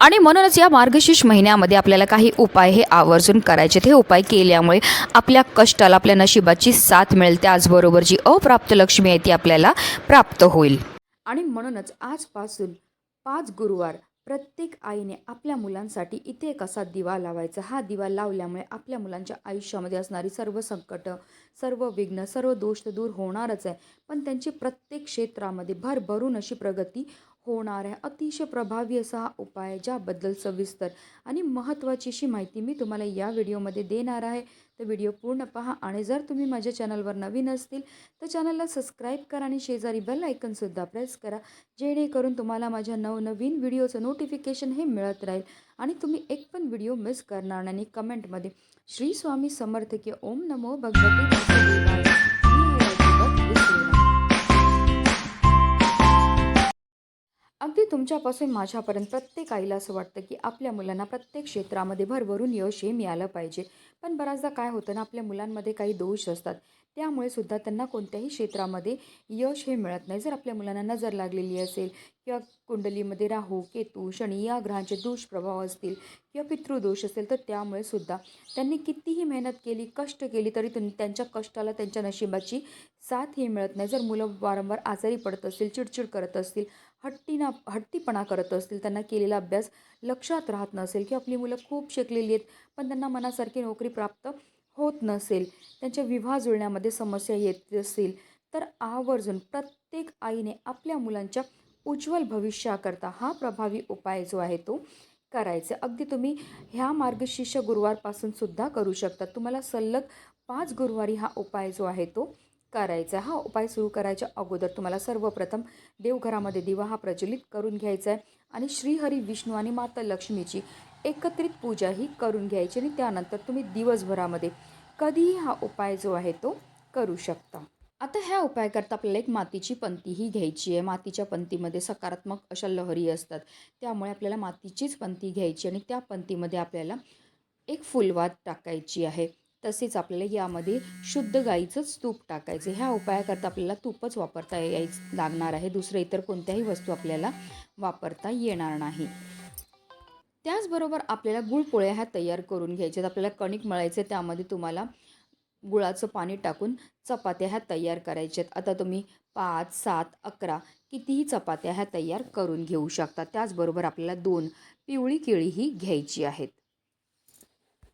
आणि म्हणूनच या मार्गशीर्ष महिन्यामध्ये आपल्याला काही उपाय हे आवर्जून करायचे. हे उपाय केल्यामुळे आपल्या कष्टाला आपल्या नशिबाची साथ मिळेल. त्याचबरोबर जी अप्राप्त लक्ष्मी आहे ती आपल्याला प्राप्त होईल. आणि म्हणूनच आजपासून पाच गुरुवार प्रत्येक आईने आपल्या मुलांसाठी इथे एक असा दिवा लावायचा. हा दिवा लावल्यामुळे आपल्या मुलांच्या आयुष्यामध्ये असणारी सर्व संकट सर्व विघ्न सर्व दोष तर दूर होणारच आहे. पण त्यांची प्रत्येक क्षेत्रामध्ये भरभरून अशी प्रगती होणार आहे. अतिशय प्रभावी असा हा उपाय आहे, ज्याबद्दल सविस्तर आणि महत्त्वाची अशी माहिती मी तुम्हाला या व्हिडिओमध्ये देणार आहे. तर व्हिडिओ पूर्ण पहा आणि जर तुम्ही माझ्या चॅनलवर नवीन असतील तर चॅनलला सबस्क्राईब करा आणि शेजारी बेल आयकनसुद्धा प्रेस करा जेणेकरून तुम्हाला माझ्या नवनवीन व्हिडिओचं नोटिफिकेशन हे मिळत राहील आणि तुम्ही एक पण व्हिडिओ मिस करणार नाही. आणि कमेंटमध्ये श्री स्वामी समर्थ की ओम नमो भगवती तुमच्यापासून माझ्यापर्यंत प्रत्येक आईला असं वाटतं की आपल्या मुलांना प्रत्येक क्षेत्रामध्ये भरभरून यश हे मिळालं पाहिजे. पण बऱ्याचदा काय होतं ना आपल्या मुलांमध्ये काही दोष असतात. त्यामुळे सुद्धा त्यांना कोणत्याही क्षेत्रामध्ये यश हे मिळत नाही. जर आपल्या मुलांना नजर लागलेली असेल किंवा कुंडलीमध्ये राहू केतू शनी या ग्रहांचे दुष्प्रभाव असतील किंवा पितृदोष असेल तर त्यामुळे सुद्धा त्यांनी कितीही मेहनत केली कष्ट केली तरी तुम त्यांच्या कष्टाला त्यांच्या नशिबाची साथ ही मिळत नाही. जर मुलं वारंवार आजारी पडत असतील चिडचिड करत असतील हट्टीना हट्टीपणा करत असतील त्यांना केलेला अभ्यास लक्षात राहत नसेल की आपली मुलं खूप शिकलेली आहेत पण त्यांना मनासारखी नोकरी प्राप्त होत नसेल त्यांच्या विवाह जुळण्यामध्ये समस्या येत असतील तर आवर्जून प्रत्येक आईने आपल्या मुलांच्या उज्ज्वल भविष्याकरता हा प्रभावी उपाय जो आहे तो करायचा. अगदी तुम्ही ह्या मार्गशीर्ष गुरुवारपासून सुद्धा करू शकता. तुम्हाला सलग पाच गुरुवारी हा उपाय जो आहे तो करायचा आहे. हा उपाय सुरू करायच्या अगोदर तुम्हाला सर्वप्रथम देवघरामध्ये दिवा हा प्रज्वलित करून घ्यायचा आहे आणि श्रीहरी विष्णू आणि माता लक्ष्मीची एकत्रित पूजा ही करून घ्यायची आणि त्यानंतर तुम्ही दिवसभरामध्ये कधीही हा उपाय जो आहे तो करू शकता. आता ह्या उपायाकरता आपल्याला एक मातीची पंतीही घ्यायची आहे. मातीच्या पंतीमध्ये सकारात्मक अशा लहरी असतात. त्यामुळे आपल्याला मातीचीच पंती घ्यायची आणि त्या पंतीमध्ये आपल्याला एक फुलवात टाकायची आहे. तसेच आपल्याला यामध्ये शुद्ध गाईचंच तूप टाकायचं. ह्या उपायाकरता आपल्याला तूपच वापरता याय लागणार आहे. दुसरं इतर कोणत्याही वस्तू आपल्याला वापरता येणार नाही. त्याचबरोबर आपल्याला गुळपोळ्या ह्या तयार करून घ्यायच्यात आपल्याला कणिक मळायचे त्यामध्ये तुम्हाला गुळाचं पाणी टाकून चपात्या ह्या तयार करायच्यात आता तुम्ही पाच सात अकरा कितीही चपात्या ह्या तयार करून घेऊ शकता. त्याचबरोबर आपल्याला दोन पिवळी केळीही घ्यायची आहेत.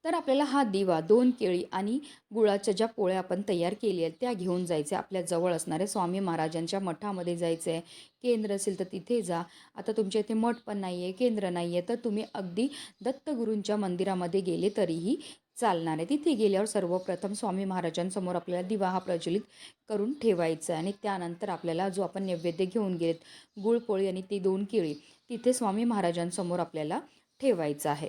तर आपल्याला हा दिवा दोन केळी आणि गुळाच्या ज्या पोळ्या आपण तयार केल्या आहेत त्या घेऊन जायच्या. आपल्या जवळ असणाऱ्या स्वामी महाराजांच्या मठामध्ये जायचं आहे केंद्र असेल तर तिथे जा. आता तुमच्या इथे मठ पण नाही आहे केंद्र नाही आहे तर तुम्ही अगदी दत्तगुरूंच्या मंदिरामध्ये गेले तरीही चालणार आहे. तिथे गेल्यावर सर्वप्रथम स्वामी महाराजांसमोर आपल्याला दिवा हा प्रज्वलित करून ठेवायचा आहे आणि त्यानंतर आपल्याला जो आपण नैवेद्य घेऊन गेलेत गुळपोळी आणि ती दोन केळी तिथे स्वामी महाराजांसमोर आपल्याला ठेवायचं आहे.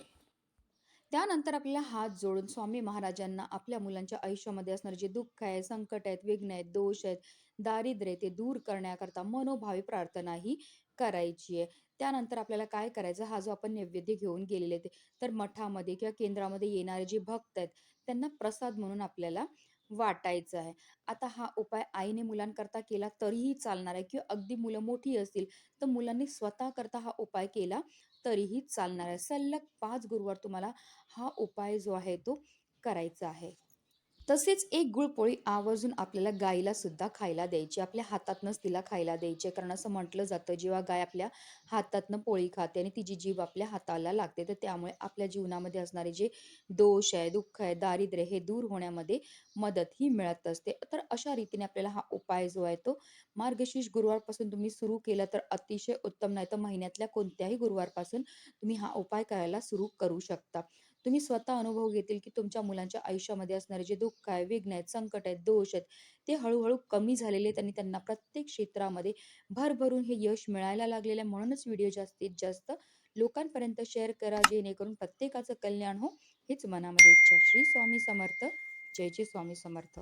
त्यानंतर आपल्याला हात जोडून स्वामी महाराजांना आपल्या मुलांच्या आयुष्यामध्ये असणारे जे दुःख आहे संकट आहेत विघ्न आहेत दोष आहेत दारिद्र्य ते दूर करण्याकरता मनोभावी प्रार्थना ही करायची आहे. त्यानंतर आपल्याला काय करायचं? हा जो आपण नैवेद्य घेऊन गेलेले ते तर मठामध्ये किंवा केंद्रामध्ये येणारे जे भक्त आहेत त्यांना प्रसाद म्हणून आपल्याला वाटायचं आहे. आता हा उपाय आईने मुलांकरता केला तरीही चालणार आहे किंवा अगदी मुलं मोठी असतील तर मुलांनी स्वतः करता हा उपाय केला तरीही चालणार आहे. सलग पाच गुरुवार तुम्हाला हा उपाय जो आहे तो करायचा आहे. तसेच एक गुळपोळी आवर्जून आपल्याला गायीला सुद्धा खायला द्यायची आपल्या हातातनंच तिला खायला द्यायची. कारण असं म्हटलं जातं जेव्हा गाय आपल्या हातातनं पोळी खाते आणि तिची जीव आपल्या हाताला लागते तर त्यामुळे आपल्या जीवनामध्ये असणारे जे दोष आहे दुःख आहे दारिद्र्य हे दूर होण्यामध्ये मदत ही मिळत असते. तर अशा रीतीने आपल्याला हा उपाय जो आहे तो मार्गशीर्ष गुरुवारपासून तुम्ही सुरू केला तर अतिशय उत्तम नाही तर महिन्यातल्या कोणत्याही गुरुवारपासून तुम्ही हा उपाय करायला सुरू करू शकता. तुम्ही स्वतः अनुभव घेतील की तुमच्या मुलांच्या आयुष्यामध्ये असणारे जे दुःख आहे विघ्न आहेत संकट आहेत दोष आहेत ते हळूहळू कमी झालेले आहेत आणि त्यांना प्रत्येक क्षेत्रामध्ये भरभरून हे यश मिळायला लागलेलं आहे. म्हणूनच व्हिडिओ जास्तीत जास्त लोकांपर्यंत शेअर करा जेणेकरून प्रत्येकाचं कल्याण हो हीच मनामध्ये. इच्छा श्री स्वामी समर्थ. जय जय स्वामी समर्थ.